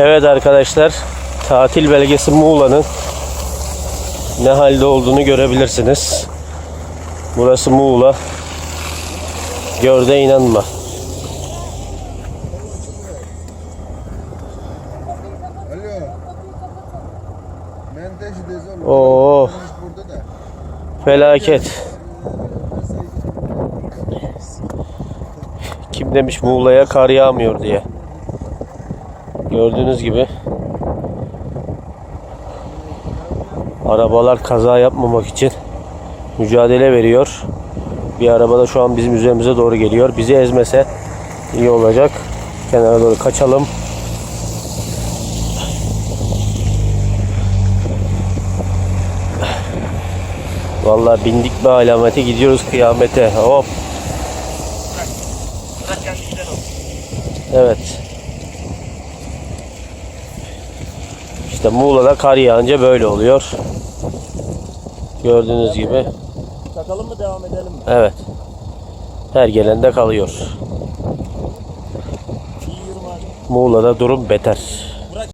Evet arkadaşlar, tatil belgesi Muğla'nın ne halde olduğunu görebilirsiniz. Burası Muğla. Gör de inanma. Oo. Felaket. Kim demiş Muğla'ya kar yağmıyor diye. Gördüğünüz gibi arabalar kaza yapmamak için mücadele veriyor. Bir araba da şu an bizim üzerimize doğru geliyor. Bizi ezmese iyi olacak. Kenara doğru kaçalım. Vallahi bindik bir alamete gidiyoruz kıyamete. Hop. Evet. İşte Muğla'da kar yağınca böyle oluyor. Gördüğünüz gibi. Takalım mı devam edelim mi? Evet. Her gelende kalıyor. Muğla'da durum beter.